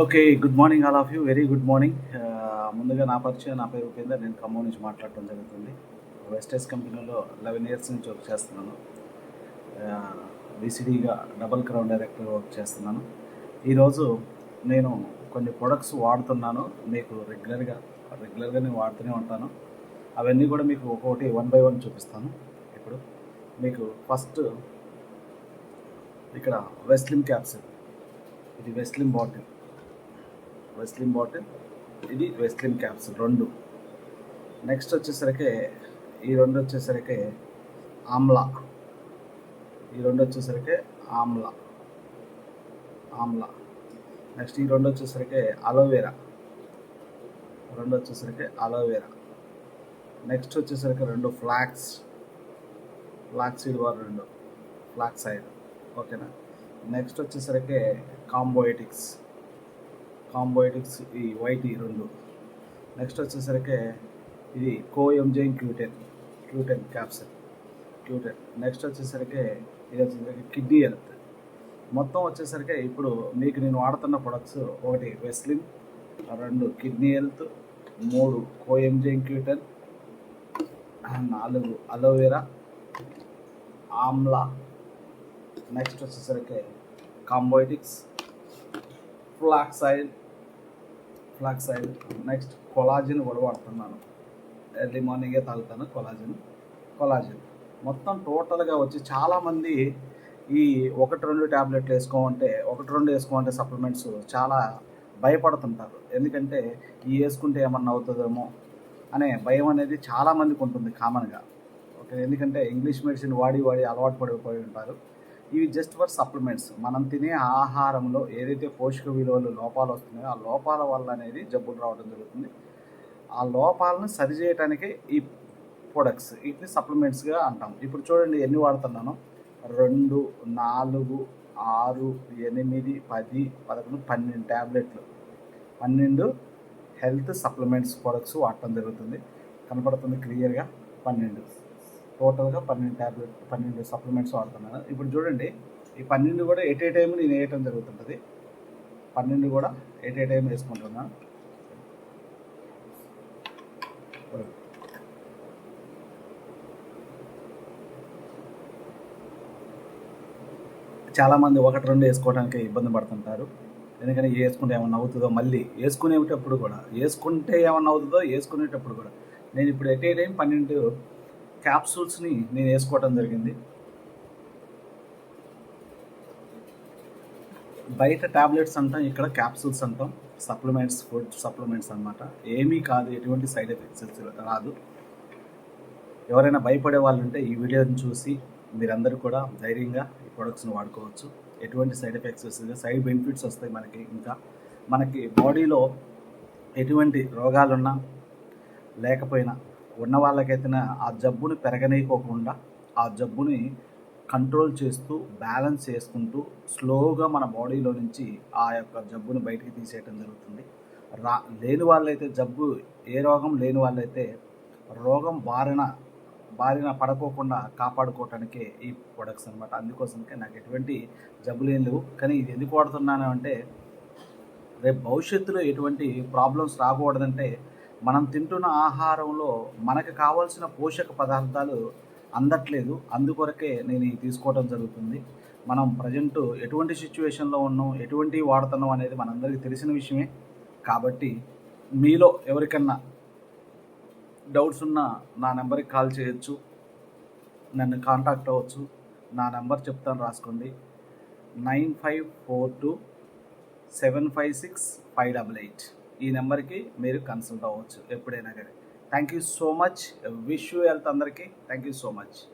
Okay good morning all of you very good morning ముందుగా నా పరిచయం నా పేరు ఉపేందర్. నేను ఖమ్మం నుంచి మాట్లాడటం జరుగుతుంది. వెస్టెస్ కంపెనీలో లెవెన్ ఇయర్స్ నుంచి వర్క్ చేస్తున్నాను. విసిడిగా డబల్ క్రౌన్ డైరెక్టర్ వర్క్ చేస్తున్నాను. ఈరోజు నేను కొన్ని ప్రొడక్ట్స్ వాడుతున్నాను. మీకు రెగ్యులర్గా రెగ్యులర్గా నేను వాడుతూనే ఉంటాను. అవన్నీ కూడా మీకు ఒక్కొక్కటి వన్ బై వన్ చూపిస్తాను. ఇప్పుడు మీకు ఫస్ట్ ఇక్కడ వెస్లిమ్ క్యాప్సిల్ ఇది వెస్లిమ్ బాటిల్ వెస్లిమ్ బాటిల్ ఇది వెస్లిమ్ క్యాప్స్ రెండు. నెక్స్ట్ వచ్చేసరికి ఈ రెండు వచ్చేసరికి ఆమ్లా. ఈ రెండు వచ్చేసరికి ఆమ్లా. ఆమ్లా. నెక్స్ట్ ఈ రెండు వచ్చేసరికి అలోవేరా రెండు వచ్చేసరికి అలోవేరా నెక్స్ట్ వచ్చేసరికి రెండు ఫ్లాక్స్ ఫ్లాక్స్ సీడ్ వారు రెండు ఫ్లాక్స్ సైడ్ ఓకేనా నెక్స్ట్ వచ్చేసరికి కాంబోయిటిక్స్ కాంబోయిటిక్స్ ఈ వైట్ ఈ రెండు. నెక్స్ట్ వచ్చేసరికి ఇది కోఎంజైన్ Q ten Q ten capsule Q ten. Next వచ్చేసరికి ఇది వచ్చేసరికి కిడ్నీ హెల్త్. మొత్తం వచ్చేసరికి ఇప్పుడు మీకు నేను వాడుతున్న ప్రొడక్ట్స్ ఒకటి వెస్లిన్ రెండు కిడ్నీ హెల్త్ మూడు కోఎంజైన్ క్యూటెన్ నాలుగు అలోవెరా ఆమ్లా. నెక్స్ట్ వచ్చేసరికి కాంబోయిటిక్స్ ఫ్లాక్స్ ఆయిల్. నెక్స్ట్ కొలాజిన్ కూడా వాడుతున్నాను. ఎర్లీ మార్నింగే తాగుతాను కొలాజిన్. కొలాజిన్. మొత్తం టోటల్గా వచ్చి చాలామంది ఈ ఒకటి రెండు ట్యాబ్లెట్లు వేసుకోమంటే ఒకటి రెండు వేసుకోమంటే సప్లిమెంట్స్ చాలా భయపడుతుంటారు. ఎందుకంటే ఈ వేసుకుంటే ఏమన్నా అవుతుందేమో అనే భయం అనేది చాలామందికి ఉంటుంది కామన్గా. ఓకే? ఎందుకంటే ఇంగ్లీష్ మెడిసిన్ వాడి వాడి అలవాటు పడిపోయి ఉంటారు. ఇవి జస్ట్ ఫర్ సప్లిమెంట్స్. మనం తినే ఆహారంలో ఏదైతే పోషక విలువలు లోపాలు వస్తున్నాయో ఆ లోపాల వల్ల అనేది జబ్బులు రావడం జరుగుతుంది. ఆ లోపాలను సరిచేయటానికి ఈ ప్రొడక్ట్స్ వీటిని సప్లిమెంట్స్గా అంటాం. ఇప్పుడు చూడండి ఎన్ని వాడుతున్నాను? రెండు నాలుగు ఆరు ఎనిమిది పది పదకొండు పన్నెండు ట్యాబ్లెట్లు పన్నెండు హెల్త్ సప్లిమెంట్స్ ప్రొడక్ట్స్ వాడటం జరుగుతుంది. కనపడుతుంది క్లియర్గా? పన్నెండు. టోటల్గా పన్నెండు ట్యాబ్లెట్ పన్నెండు సప్లిమెంట్స్ వాడుతున్నాను ఇప్పుడు చూడండి ఈ పన్నెండు కూడా ఎట్ ఏ టైం నేను వేయటం జరుగుతుంటుంది? పన్నెండు కూడా ఎట్ ఏ టైం వేసుకుంటున్నాను చాలామంది ఒకటి రెండు వేసుకోవడానికి ఇబ్బంది పడుతుంటారు. ఎందుకంటే వేసుకుంటే ఏమన్నా అవుతుందో మళ్ళీ వేసుకునేటప్పుడు కూడా వేసుకుంటే ఏమన్నా అవుతుందో వేసుకునేటప్పుడు కూడా. నేను ఇప్పుడు ఎట్ ఏ టైం పన్నెండు క్యాప్సూల్స్ని నేను వేసుకోవటం జరిగింది. బయట ట్యాబ్లెట్స్ అంటాం ఇక్కడ క్యాప్సూల్స్ అంటాం. సప్లిమెంట్స్ ఫుడ్ సప్లిమెంట్స్ అనమాట ఏమీ కాదు ఎటువంటి సైడ్ ఎఫెక్ట్స్ రాదు. ఎవరైనా భయపడే వాళ్ళు ఉంటే ఈ వీడియోని చూసి మీరందరూ కూడా ధైర్యంగా ఈ ప్రొడక్ట్స్ని వాడుకోవచ్చు. ఎటువంటి సైడ్ ఎఫెక్ట్స్ వస్తుంది సైడ్ బెనిఫిట్స్ వస్తాయి మనకి ఇంకా. మనకి బాడీలో ఎటువంటి రోగాలున్నా లేకపోయినా ఉన్న వాళ్ళకైతే ఆ జబ్బుని పెరగనీయకోకుండా ఆ జబ్బుని కంట్రోల్ చేస్తూ బ్యాలెన్స్ చేసుకుంటూ స్లోగా మన బాడీలో నుంచి ఆ యొక్క జబ్బుని బయటికి తీసేయటం జరుగుతుంది. రా లేని వాళ్ళైతే జబ్బు ఏ రోగం లేని వాళ్ళైతే రోగం బారిన బారిన పడకోకుండా కాపాడుకోవటానికే ఈ ప్రొడక్ట్స్ అనమాట అందుకోసమే నాకు ఎటువంటి జబ్బులు ఏం లేవు. కానీ ఇది ఎందుకు వాడుతున్నాను అంటే రేపు భవిష్యత్తులో ఎటువంటి ప్రాబ్లమ్స్ రాకూడదంటే మనం తింటున్న ఆహారంలో మనకు కావాల్సిన పోషక పదార్థాలు అందట్లేదు. అందుకొరకే నేను ఇది తీసుకోవడం జరుగుతుంది. మనం ప్రజెంట్ ఎటువంటి సిచ్యువేషన్లో ఉన్నాం ఎటువంటి వాడుతున్నాం అనేది మనందరికీ తెలిసిన విషయమే. కాబట్టి మీలో ఎవరికన్నా డౌట్స్ ఉన్నా నా నెంబర్కి కాల్ చేయొచ్చు. నన్ను కాంటాక్ట్ అవ్వచ్చు. నా నెంబర్ చెప్తాను రాసుకోండి. Nine five four two seven five six five double eight. ఈ నెంబర్కి మీరు కన్సల్ట్ అవ్వచ్చు ఎప్పుడైనా కానీ. Thank you so much. Wish you health అందరికీ. Thank you so much.